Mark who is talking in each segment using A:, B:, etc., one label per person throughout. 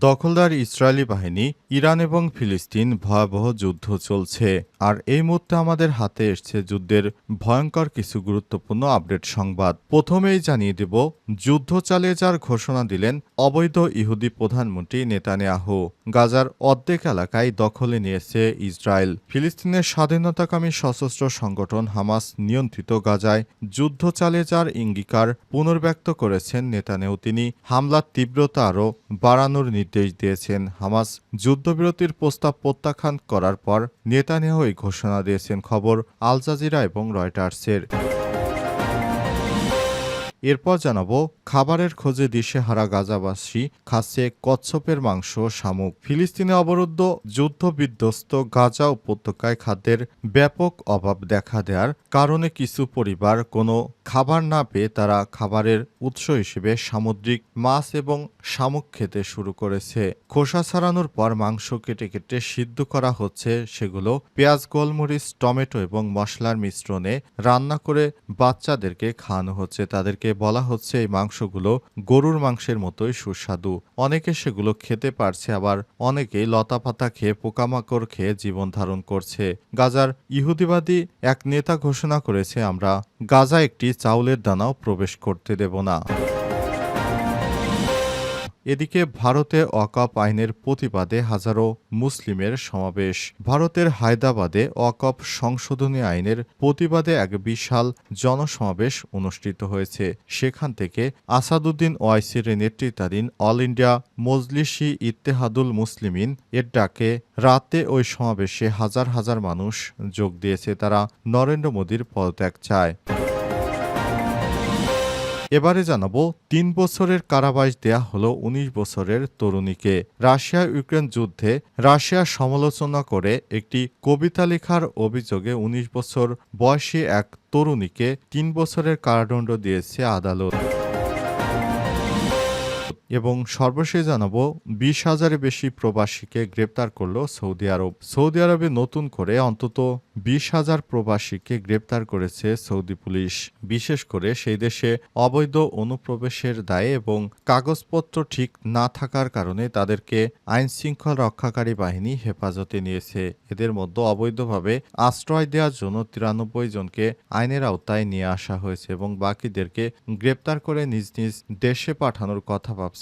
A: দখলদার ইসরায়েলি বাহিনী, ইরান এবং ফিলিস্তিন ভয়াবহ যুদ্ধ চলছে। আর এই মুহূর্তে আমাদের হাতে এসছে যুদ্ধের ভয়ঙ্কর কিছু গুরুত্বপূর্ণ আপডেট সংবাদ। প্রথমেই জানিয়ে দেব, যুদ্ধ চালিয়ে যার ঘোষণা দিলেন অবৈধ ইহুদি প্রধানমন্ত্রী নেতানিয়াহু। গাজার অর্ধেক এলাকায় দখলে নিয়েছে ইসরায়েল। ফিলিস্তিনের স্বাধীনতাকামী সশস্ত্র সংগঠন হামাস নিয়ন্ত্রিত গাজায় যুদ্ধ চালিয়ে যার ইঙ্গিকার পুনর্ব্যক্ত করেছেন নেতানেও তিনি হামলার তীব্রতা আরও বাড়ানোর নির্দেশ দিয়েছেন হামাস। যুদ্ধবিরতির প্রস্তাব প্রত্যাখ্যান করার পর নেতানিয়াহু এই ঘোষণা দিয়েছেন খবর আল জাজিরা এবং রয়টার্সের। এরপর জানাব, খাবারের খোঁজে দিশেহারা গাজাবাসী খাচ্ছে কচ্ছপের মাংস শামুক। ফিলিস্তিনে অবরুদ্ধ যুদ্ধ বিধ্বস্ত গাজা উপত্যকায় খাদ্যের ব্যাপক অভাব দেখা দেওয়ার কারণে কিছু পরিবার কোনো খাবার না পেয়ে তারা খাবারের উৎস হিসেবে সামুদ্রিক মাছ এবং শামুক খেতে শুরু করেছে। খোসা ছাড়ানোর পর মাংস কেটে কেটে সিদ্ধ করা হচ্ছে, সেগুলো পেঁয়াজ, গোলমরিচ, টমেটো এবং মশলার মিশ্রণে রান্না করে বাচ্চাদেরকে খাওয়ানো হচ্ছে। তাদেরকে বলা হচ্ছে এই মাংসগুলো গরুর মাংসের মতোই সুস্বাদু। অনেকে সেগুলো খেতে পারছে, আবার অনেকেই লতাপাতা খেয়ে পোকামাকড় খেয়ে জীবন ধারণ করছে। গাজার ইহুদিবাদী এক নেতা ঘোষণা করেছে, আমরা গাজা একটি চাউলের দানাও প্রবেশ করতে দেব না। এদিকে ভারতে অকপ আইনের প্রতিবাদে হাজারো মুসলিমের সমাবেশ। ভারতের হায়দ্রাবাদে অকপ সংশোধনী আইনের প্রতিবাদে এক বিশাল জনসমাবেশ অনুষ্ঠিত হয়েছে। সেখান থেকে আসাদুদ্দিন ওয়াইসির নেতৃত্বাধীন অল ইন্ডিয়া মজলিসি ইত্তেহাদুল মুসলিমিন এর ডাকে রাতে ওই সমাবেশে হাজার হাজার মানুষ যোগ দিয়েছে। তারা নরেন্দ্র মোদীর পদত্যাগ চায়। এবারে জানাব, তিন বছরের কারাবাস দেয়া হলো ১৯ বছরের তরুণীকে। রাশিয়া ইউক্রেন যুদ্ধে রাশিয়ার সমালোচনা করে একটি কবিতা লেখার অভিযোগে ১৯ বছর বয়সী এক তরুণীকে তিন বছরের কারাদণ্ড দিয়েছে আদালত। এবং সর্বশেষ জানাব, বিশ হাজারের বেশি প্রবাসীকে গ্রেপ্তার করল সৌদি আরব। সৌদি আরবে নতুন করে অন্তত বিশ হাজার প্রবাসীকে গ্রেপ্তার করেছে সৌদি পুলিশ। বিশেষ করে সেই দেশে অবৈধ অনুপ্রবেশের দায়ে এবং কাগজপত্র ঠিক না থাকার কারণে তাদেরকে আইন শৃঙ্খলা রক্ষাকারী বাহিনী হেফাজতে নিয়েছে। এদের মধ্যে অবৈধভাবে আশ্রয় দেওয়ার জন্য তিরানব্বই জনকে আইনের আওতায় নিয়ে আসা হয়েছে এবং বাকিদেরকে গ্রেপ্তার করে নিজ নিজ দেশে পাঠানোর কথা ভাবছে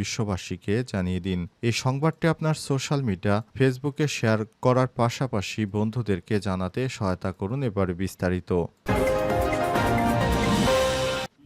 A: বিশ্ববাসীকে জানিয়ে দিন। এই সংবাদটি আপনার সোশ্যাল মিডিয়া, ফেসবুকে শেয়ার করার পাশাপাশি বন্ধুদেরকে জানাতে সহায়তা করুন এবারে বিস্তারিত।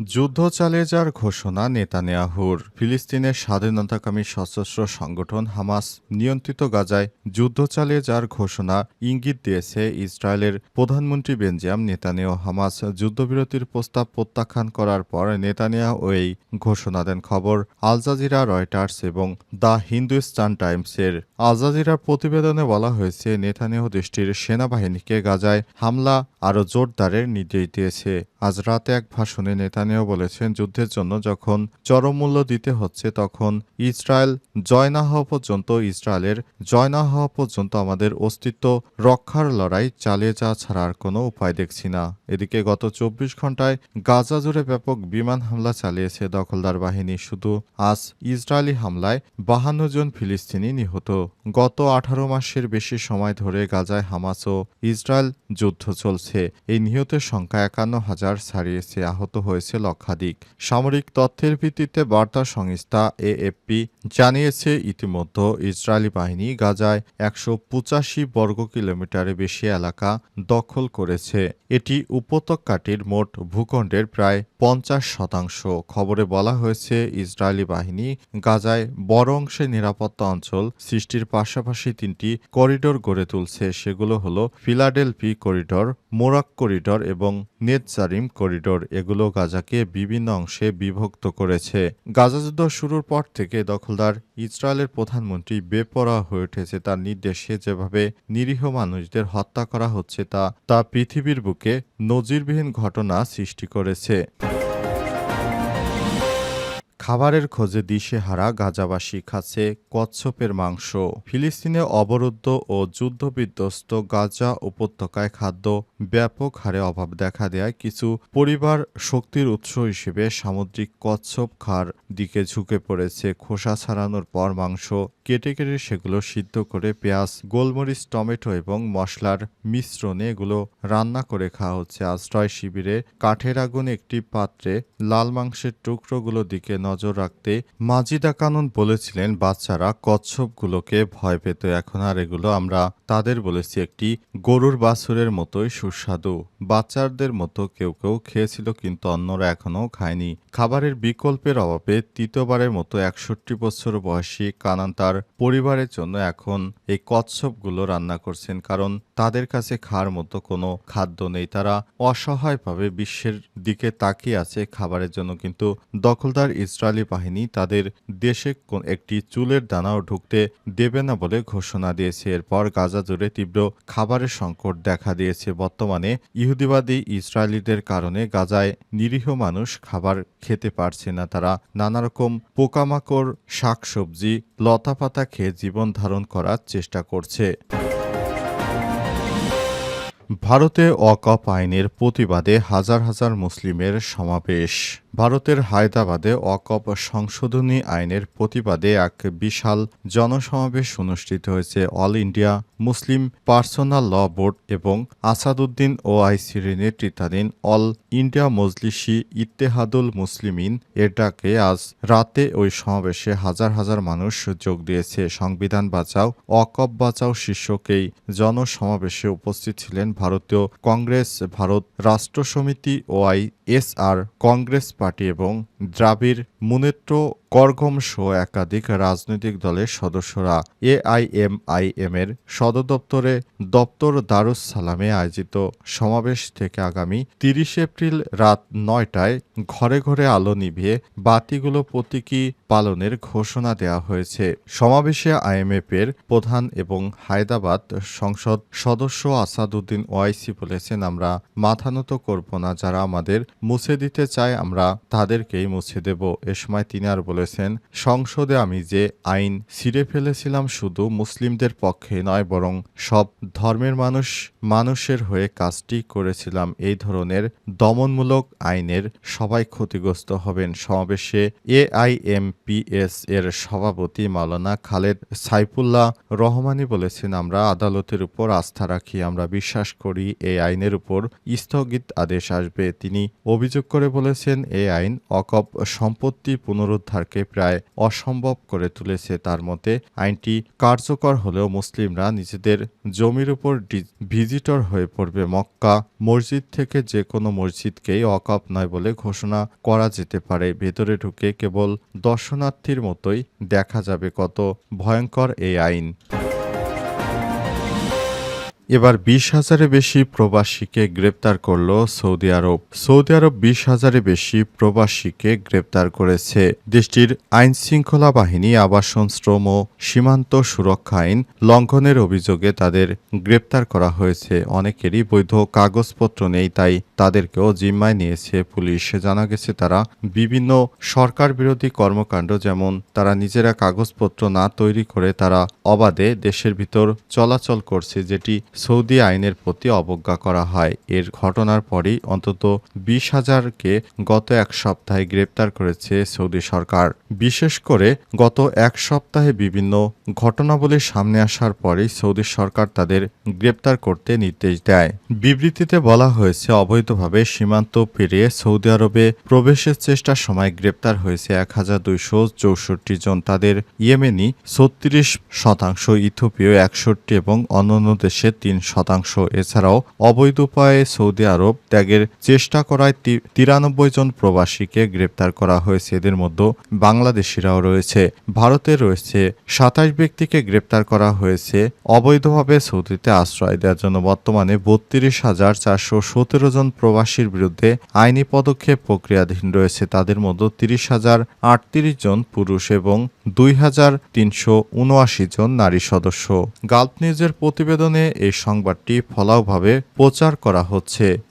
A: যুদ্ধ চালিয়ে যাওয়ার ঘোষণা নেতানিয়াহুর। ফিলিস্তিনের স্বাধীনতাকামী সশস্ত্র সংগঠন হামাস নিয়ন্ত্রিত গাজায় যুদ্ধ চালিয়ে যাওয়ার ঘোষণা ইঙ্গিত দিয়েছে ইসরায়েলের প্রধানমন্ত্রী বেঞ্জিয়াম নেতানিয়াহু। হামাস যুদ্ধবিরতির প্রস্তাব প্রত্যাখ্যান করার পর নেতানিয়াহু এই ঘোষণা দেন। খবর আলজাজিরা রয়টার্স এবং দ্য হিন্দুস্তান টাইমসের। আল জাজিরার প্রতিবেদনে বলা হয়েছে, নেতানিয়াহু দেশটির সেনাবাহিনীকে গাজায় হামলা আরও জোরদারের নির্দেশ দিয়েছে। আজ রাতে এক ভাষণে নেতানিয়াহু বলেছেন, যুদ্ধের জন্য যখন চরম মূল্য দিতে হচ্ছে, তখন ইসরায়েল জয় না হওয়া পর্যন্ত, ইসরায়েলের জয় না হওয়া পর্যন্ত আমাদের অস্তিত্ব রক্ষার লড়াই চালিয়ে যাওয়া ছাড়া আর কোনো উপায় দেখছি না। এদিকে গত চব্বিশ ঘন্টায় গাজা জুড়ে ব্যাপক বিমান হামলা চালিয়েছে দখলদার বাহিনী। শুধু আজ ইসরায়েলি হামলায় বাহান্ন জন ফিলিস্তিনি নিহত। গত আঠারো মাসের বেশি সময় ধরে গাজায় হামাস ও ইসরায়েল যুদ্ধ চলছে। এই নিহতের সংখ্যা একান্ন হাজার হাজার ছাড়িয়েছে আহত হয়েছে লক্ষাধিক। সামরিক তথ্যের ভিত্তিতে বার্তা সংস্থা এএফপি জানিয়েছে, ইতিমধ্যে ইসরায়েলি বাহিনী গাজায় একশো পঁচাশি বর্গ কিলোমিটারের বেশি এলাকা দখল করেছে। এটি উপত্যকাটির মোট ভূখণ্ডের প্রায় পঞ্চাশ শতাংশ। খবরে বলা হয়েছে, ইসরায়েলি বাহিনী গাজায় বড় অংশে নিরাপত্তা অঞ্চল সৃষ্টির পাশাপাশি তিনটি করিডোর গড়ে তুলছে। সেগুলো হলো ফিলাডেলফি করিডোর, মোরাক করিডোর এবং নেতজারিম করিডোর, এগুলো গাজাকে বিভিন্ন অংশে বিভক্ত করেছে। গাজা যুদ্ধ শুরুর পর থেকে দখলদার ইসরায়েলের প্রধানমন্ত্রী বেপরা হয়ে উঠেছে। তার নির্দেশে যেভাবে নিরীহ মানুষদের হত্যা করা হচ্ছে, তা তা পৃথিবীর বুকে নজিরবিহীন ঘটনা সৃষ্টি করেছে। খাবারের খোঁজে দিশেহারা গাজাবাসী খাচ্ছে কচ্ছপের মাংস। ফিলিস্তিনে অবরুদ্ধ ও যুদ্ধবিধ্বস্ত গাজা উপত্যকায় খাদ্য ব্যাপক হারে অভাব দেখা দেয় কিছু পরিবার শক্তির উৎস হিসেবে সামুদ্রিক কচ্ছপ খার দিকে ঝুঁকে পড়েছে। খোসা ছাড়ানোর পর মাংস কেটে কেটে সেগুলো সিদ্ধ করে পেঁয়াজ, গোলমরিচ, টমেটো এবং মশলার মিশ্রণে এগুলো রান্না করে খাওয়া হচ্ছে। আশ্রয় শিবিরে কাঠের আগুন একটি পাত্রে লাল মাংসের টুকরোগুলো দিকে নজর রাখতে মাজিদা কানুন বলেছিলেন, বাচ্চারা কচ্ছপগুলোকে ভয় পেত। এখন আর এগুলো আমরা তাদের বলেছি, একটি গরুর বাছুরের মতোই সুস্বাদু। বাচ্চাদের মতো কেউ কেউ খেয়েছিল, কিন্তু অন্যরা এখনও খায়নি। খাবারের বিকল্পের অভাবে তৃতীয়বারের মতো একষট্টি বছর বয়সী কানান তার পরিবারের জন্য এখন এই কচ্ছপগুলো রান্না করছেন, কারণ তাদের কাছে খাওয়ার মতো কোনো খাদ্য নেই। তারা অসহায়ভাবে বিশ্বের দিকে তাকিয়ে আছে খাবারের জন্য, কিন্তু দখলদার ইসরায়েলি বাহিনী তাদের দেশে কোন- একটি চুলের দানাও ঢুকতে দেবে না বলে ঘোষণা দিয়েছে। এরপর গাজা জুড়ে তীব্র খাবারের সংকট দেখা দিয়েছে। বর্তমানে ইহুদিবাদী ইসরায়েলিদের কারণে গাজায় নিরীহ মানুষ খাবার খেতে পারছে না। তারা নানা রকম পোকামাকড়, শাকসবজি, লতাপাতা খেয়ে জীবন ধারণ করার চেষ্টা করছে। ভারতে অকপ আইনের প্রতিবাদে হাজার হাজার মুসলিমের সমাবেশ। ভারতের হায়দ্রাবাদে অকপ সংশোধনী আইনের প্রতিবাদে এক বিশাল জনসমাবেশ অনুষ্ঠিত হয়েছে All India Muslim personal law board এবং আসাদুদ্দিন ও আইসির নেতৃত্বাধীন অল ইন্ডিয়া মজলিসি ইত্তেহাদুল মুসলিমিন এর ডাকে আজ রাতে ওই সমাবেশে হাজার হাজার মানুষ যোগ দিয়েছে। সংবিধান বাঁচাও অকপ বাঁচাও শীর্ষকেই জনসমাবেশে উপস্থিত ছিলেন ভারতীয় কংগ্রেস, ভারত রাষ্ট্র সমিতি ও এস আর কংগ্রেস পার্টি এবং দ্রাবিড় মুনেত্র করগম সহ একাধিক রাজনৈতিক দলের সদস্যরা এআইএমআইএম এর সদর দপ্তরে দপ্তর দারুস সালামে আয়োজিত সমাবেশ থেকে আগামী তিরিশ এপ্রিল রাত নয়টায় ঘরে ঘরে আলো নিভিয়ে বাতিগুলো প্রতীকী পালনের ঘোষণা দেওয়া হয়েছে। সমাবেশে আইএমএফ এর প্রধান এবং হায়দ্রাবাদ সংসদ সদস্য আসাদুদ্দিন ওয়াইসি বলেছেন, আমরা মাথানত করব না, যারা আমাদের মুছে দিতে চায়, আমরা তাদেরকেই মুছে দেব। এ সময় তিনি আর বলেছেন, সংসদে আমি যে আইন ছিঁড়ে ফেলেছিলাম শুধু মুসলিমদের পক্ষে নয়, বরং সব ধর্মের মানুষ, মানুষের হয়ে কাজটি করেছিলাম। এই ধরনের দমনমূলক আইনের সবাই ক্ষতিগ্রস্ত হবেন। সমাবেশে এআইএমপিএস এর সভাপতি মাওলানা খালেদ সাইফুল্লাহ রহমানি বলেছেন, আমরা আদালতের উপর আস্থা রাখি, আমরা বিশ্বাস করি এই আইনের উপর স্থগিত আদেশ আসবে। তিনি অভিযোগ করে বলেছেন, এই আইন অকপ সম্পত্তি পুনরুদ্ধারকে প্রায় অসম্ভব করে তুলেছে তার মতে, আইনটি কার্যকর হলেও মুসলিমরা নিজেদের জমির উপর ভিজিটর হয়ে পড়বে। মক্কা মসজিদ থেকে যে কোনো মসজিদকেই অকাপ নয় বলে ঘোষণা করা যেতে পারে। ভেতরে ঢুকে কেবল দর্শনার্থীর মতোই দেখা যাবে কত ভয়ঙ্কর এই আইন। এবার বিশ হাজারের বেশি প্রবাসীকে গ্রেপ্তার করল সৌদি আরব। সৌদি আরব বিশ হাজারের বেশি প্রবাসীকে গ্রেপ্তার করেছে। দেশটির আইন শৃঙ্খলা বাহিনী, আবাসন, শ্রম ও সীমান্ত সুরক্ষা আইন লঙ্ঘনের অভিযোগে তাদের গ্রেপ্তার করা হয়েছে। অনেকেরই বৈধ কাগজপত্র নেই, তাই তাদেরকেও জিম্মায় নিয়েছে পুলিশ। জানা গেছে, তারা বিভিন্ন সরকার বিরোধী কর্মকাণ্ড, যেমন তারা নিজেরা কাগজপত্র না তৈরি করে, তারা অবাধে দেশের ভিতর চলাচল করছে, যেটি সৌদি আইনের প্রতি অবজ্ঞা করা হয়। এর ঘটনার পরেই অন্তত বিশ হাজারকে গত এক সপ্তাহে গ্রেপ্তার করেছে সৌদি সরকার। বিশেষ করে গত এক সপ্তাহে বিভিন্ন ঘটনাবলী সামনে আসার পরেই সৌদি সরকার তাদের গ্রেপ্তার করতে নির্দেশ দেয়। বিবৃতিতে বলা হয়েছে, অবৈধভাবে সীমান্ত পেরিয়ে সৌদি আরবে প্রবেশের চেষ্টার সময় গ্রেপ্তার হয়েছে এক হাজার দুইশো চৌষট্টি জন। তাদের ইয়েমেনি ছত্রিশ শতাংশ ইথোপীয় একষট্টি এবং অন্যান্য দেশে তিন শতাংশ। এছাড়াও, অবৈধ উপায়ে সৌদি আরব ত্যাগের চেষ্টা করায় তিরানব্বই জন প্রবাসীকে গ্রেপ্তার করা হয়েছে। এদের মধ্যে বাংলাদেশিরাও রয়েছে। ভারতে রয়েছে সাতাশ ব্যক্তিকে গ্রেপ্তার করা হয়েছে। অবৈধভাবে সৌদিতে আশ্রয় দেওয়ার জন্য বর্তমানে বত্রিশ হাজার চারশো সতেরো জন প্রবাসীর বিরুদ্ধে আইনি পদক্ষেপ প্রক্রিয়াধীন রয়েছে। তাদের মধ্যে তিরিশ হাজার আটত্রিশ জন পুরুষ এবং দুই হাজার তিনশো উনআশি জন নারী সদস্য। গালফ নিউজের প্রতিবেদনে সংবাদটি ফলাওভাবে প্রচার করা হচ্ছে।